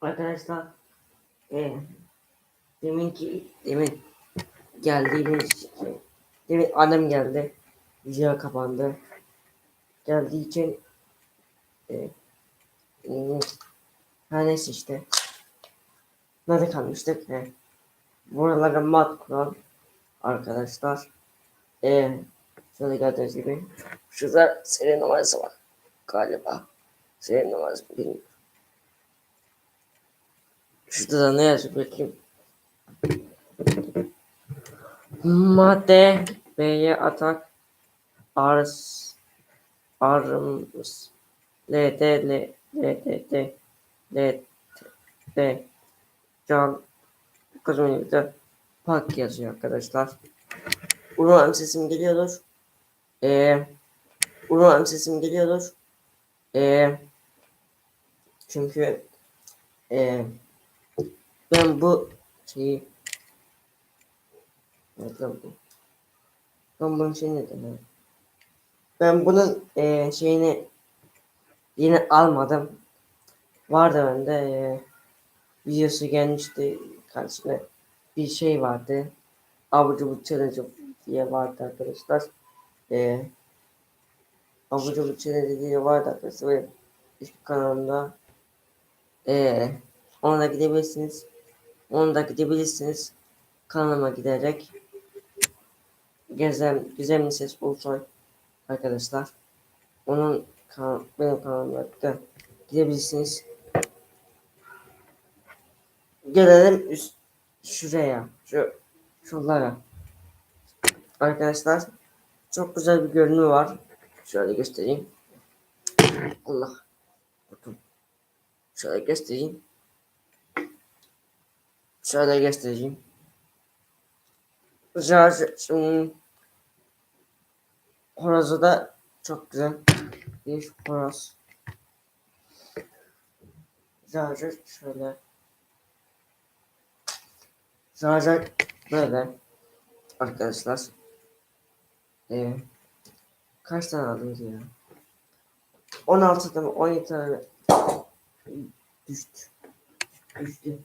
Arkadaşlar e, deminki demin geldiğimiz demin annem geldi. Video kapandı. Geldiği için e, e, her neyse işte. Nerede kalmıştık? E, buralara mat kuran arkadaşlar. E, şöyle gördüğünüz gibi şurada seri numarası var galiba. Seri numarası bilmiyorum. Şurada da ne yazıyor bakayım. Madde B'ye atak Ars Arms L D L L D D L D Can Kızımda Pak yazıyor arkadaşlar. Umarım sesim geliyordur. Ee, umarım sesim geliyordur. Ee, çünkü ee, ben bu şeyi Evet lan. Ben bunun şeyini dedim. Ben bunun eee, şeyini yine almadım. Vardı bende eee, videosu gelmişti karşısına bir şey vardı. Abucu bu challenge diye vardı arkadaşlar. Eee Abucu bu challenge diye vardı arkadaşlar. YouTube kanalımda eee ona da gidebilirsiniz. Ona da gidebilirsiniz. Kanalıma giderek Gezem, Gizemli Ses Ulusoy arkadaşlar. Onun kan benim kanalıma da gidebilirsiniz. Gelelim üst şuraya. Şu şuralara. Arkadaşlar çok güzel bir görünümü var. Şöyle göstereyim. Allah. Şöyle göstereyim. Şöyle göstereyim. Şimdi horozu da çok güzel bir horoz. Şarjı şöyle. Şarjı böyle. Arkadaşlar. Ee, kaç tane aldınız ya? 16 tane 17 tane düştü. Düştü.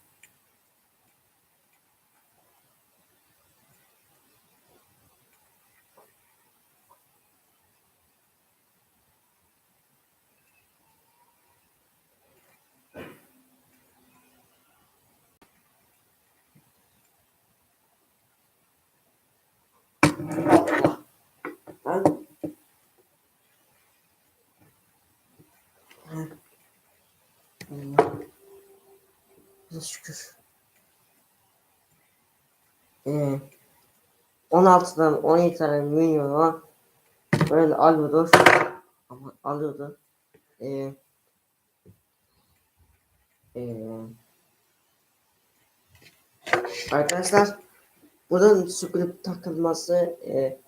Ben Allah şükür. Ee, 16'dan 17 tane milyona böyle alıyordu. Ama alıyordu. Ee, ee, arkadaşlar bunun sökülüp takılması e,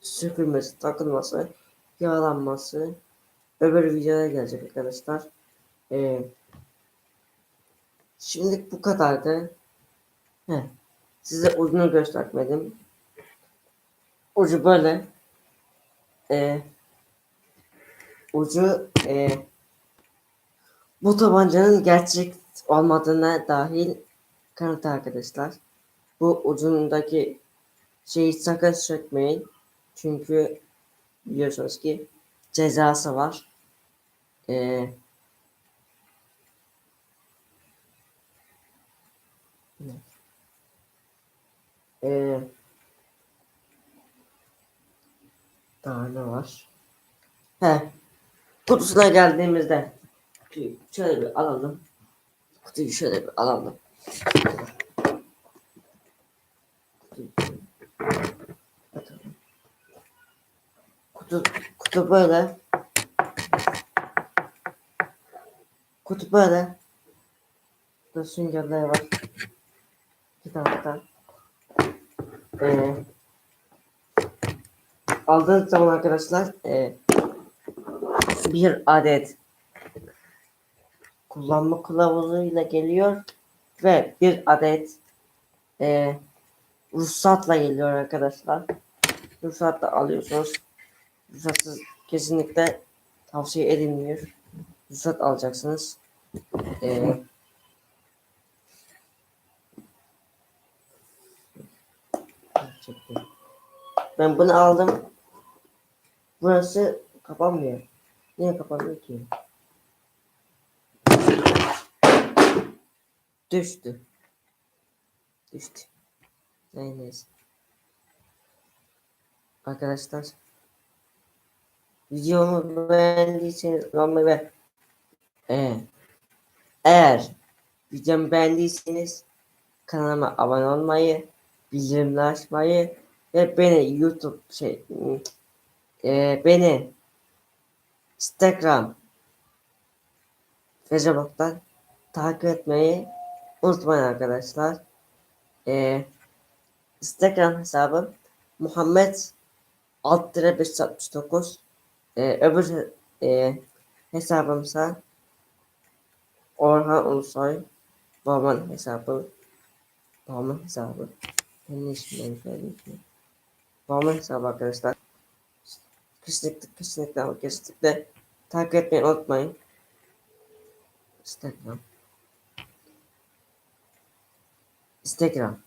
sökülmesi, takılması, yağlanması öbür videoya gelecek arkadaşlar. Ee, Şimdi bu kadardı. Heh. Size ucunu göstermedim. Ucu böyle. Ee, ucu e, bu tabancanın gerçek olmadığına dahil kanıt arkadaşlar. Bu ucundaki şeyi sakın sökmeyin. Çünkü biliyorsunuz ki cezası var. Ee, Ee, daha ne var? He. Kutusuna geldiğimizde kutuyu şöyle bir alalım. Kutuyu şöyle bir alalım. Kutu, kutu böyle. Kutu böyle. Burada süngerler var. İki taraftan. Ee, aldığınız zaman arkadaşlar e, bir adet kullanma kılavuzuyla geliyor ve bir adet e, ruhsatla geliyor arkadaşlar. Ruhsatla alıyorsunuz. Ruhsatsız kesinlikle tavsiye edilmiyor. Ruhsat alacaksınız. E, çekti. Ben bunu aldım. Burası kapanmıyor. Niye kapanmıyor ki? Düştü. Düştü. Ney neyse. Arkadaşlar videomu beğendiyseniz beğenmeyi ve eğer videomu beğendiyseniz kanalıma abone olmayı, açmayı ve beni YouTube şey e, beni Instagram Facebook'tan takip etmeyi unutmayın arkadaşlar. E, Instagram hesabım Muhammed alt 569 e, öbür e, hesabımsa Orhan Ulusoy. Babamın hesabı babamın hesabı ismini söyleyeyim babamın hesabı arkadaşlar kesinlikle kesinlikle ama kesinlikle takip etmeyi unutmayın Instagram Instagram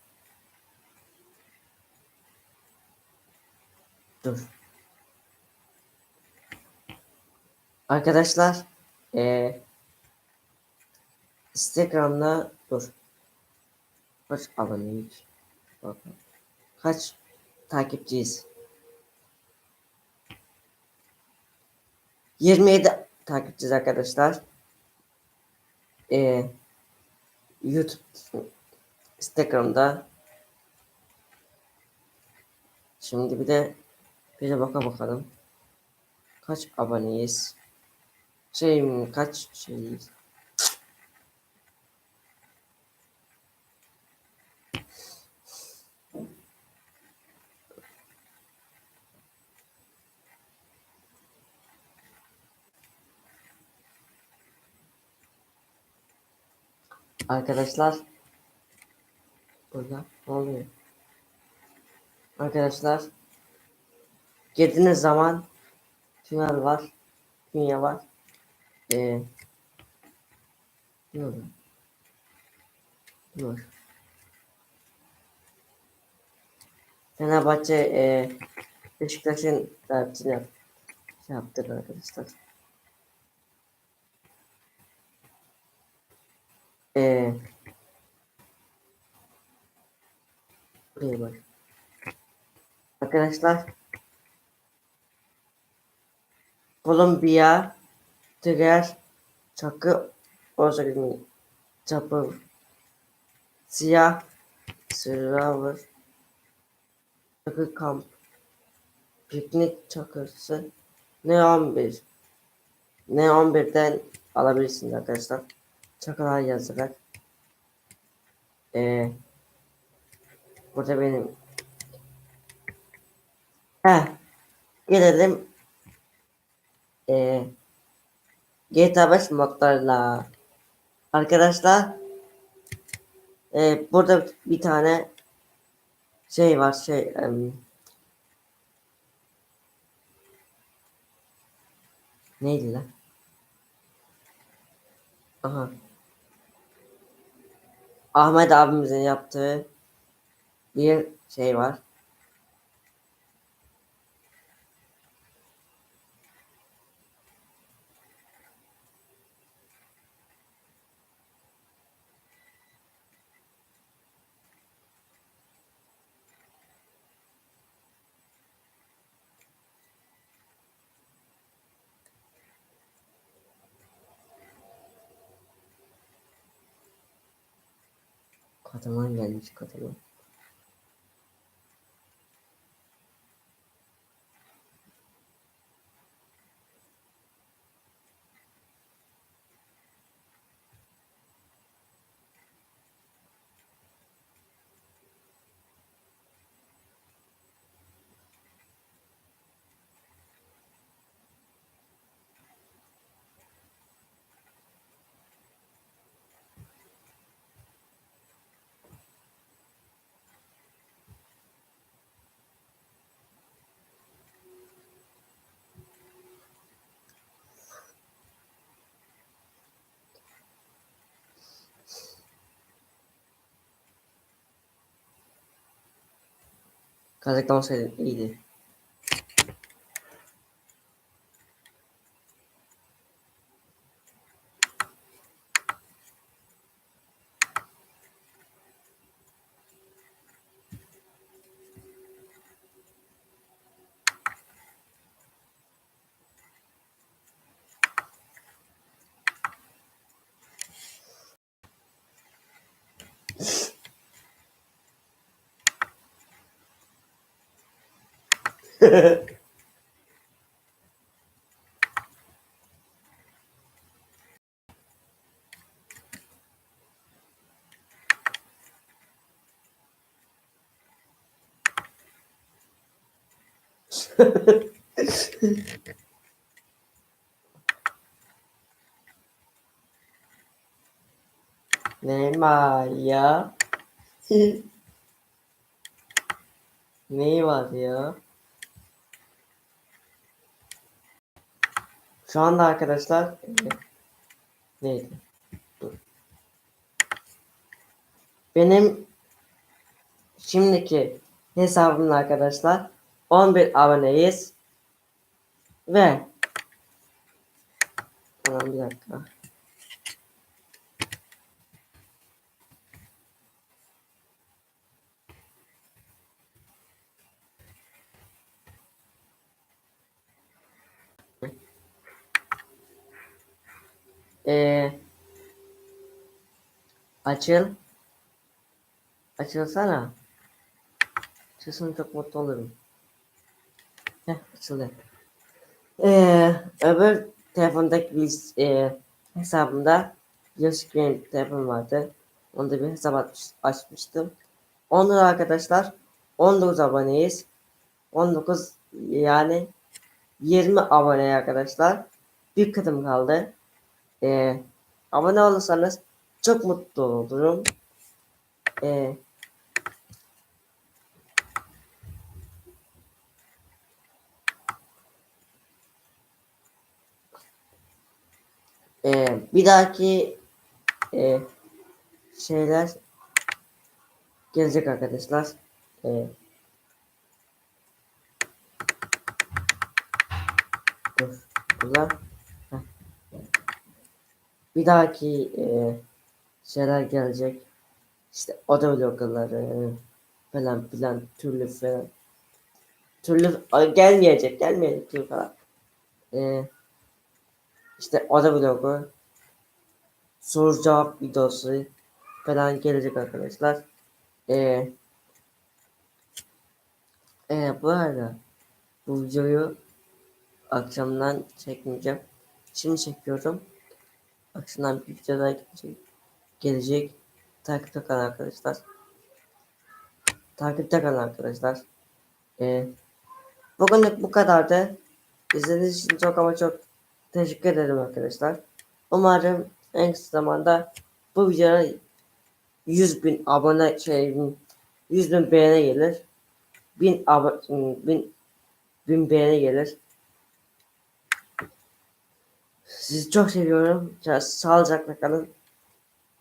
Dur. Arkadaşlar eee Instagram'da dur. Kaç aboneyiz? Bakın. Kaç takipçiyiz? 27 takipçiyiz arkadaşlar. Ee, YouTube Instagram'da Şimdi bir de bir de baka bakalım. Kaç aboneyiz? Şey kaç şeyiz? Arkadaşlar Burada ne oluyor? Arkadaşlar girdiğiniz zaman tünel var. Dünya var. Ee, ne oluyor? Dur. Fenerbahçe e, Beşiktaş'ın derbisini şey yaptık arkadaşlar. Ee, buraya bak. Arkadaşlar Kolombiya Tiger Çakı Ozgini Çapı Siyah Silver Çakı Kamp Piknik Çakısı Ne 11 Ne 11'den alabilirsiniz arkadaşlar. Çakılar yazarak. Ee, burada benim Heh, gelelim ee, GTA 5 modlarla. Arkadaşlar e, burada bir tane şey var şey em, neydi lan? Aha. Ahmet abimizin yaptığı bir şey var. Katamar gelmiş katama. aceptamos el ID. Neymar ya. Neyi var ya? Şu anda arkadaşlar neydi? Dur. Benim şimdiki hesabımda arkadaşlar 11 aboneyiz ve bir dakika. Ee, açıl. Açılsana. Açılsın çok mutlu olurum. Heh açıldı. Ee, öbür telefondaki biz e, hesabımda Yoshi benim telefon vardı. Onda bir hesap açmış, açmıştım. Onda da arkadaşlar 19 aboneyiz. 19 yani 20 abone arkadaşlar. Bir katım kaldı. Ee, abone olursanız çok mutlu olurum. Ee, Ee, bir dahaki e, şeyler gelecek arkadaşlar. Ee, dur, burada. Bir dahaki e, şeyler gelecek. İşte oda vlogları falan filan türlü falan. Türlü gelmeyecek, gelmeyecek türlü falan. Ee, işte oda vlogu, soru cevap videosu falan gelecek arkadaşlar. Ee, e, bu arada bu videoyu akşamdan çekmeyeceğim. Şimdi çekiyorum. Akşamdan bir daha gelecek. gelecek. Takipte kalın arkadaşlar. Takipte kalın arkadaşlar. Ee, bugünlük bu kadardı. İzlediğiniz için çok ama çok teşekkür ederim arkadaşlar. Umarım en kısa zamanda bu videoya 100 bin abone şey 100 bin beğeni gelir. 1000 abone 1000 1000 beğeni gelir. Sizi çok seviyorum. Sağlıcakla kalın.